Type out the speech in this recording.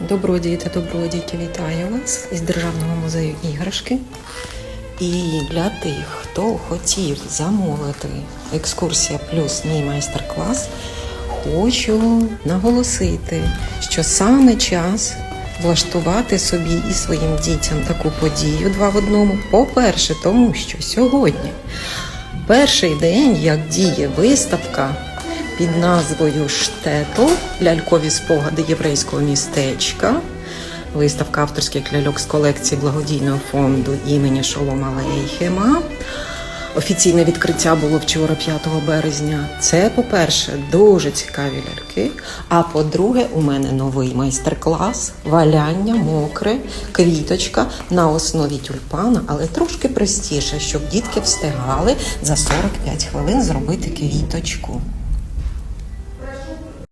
Добродії та добродійки вітаю вас із Державного музею іграшки. І для тих, хто хотів замовити екскурсія плюс мій майстер-клас, хочу наголосити, що саме час влаштувати собі і своїм дітям таку подію два в одному. По-перше, тому що сьогодні перший день, як діє виставка під назвою Штетл лялькові спогади єврейського містечка. Виставка авторських ляльок з колекції благодійного фонду імені Шолома Лейхема. Офіційне відкриття було вчора, 5 березня. Це, по-перше, дуже цікаві ляльки. А по-друге, у мене новий майстер-клас валяння, мокре, квіточка на основі тюльпана, але трошки простіше, щоб дітки встигали за 45 хвилин зробити квіточку.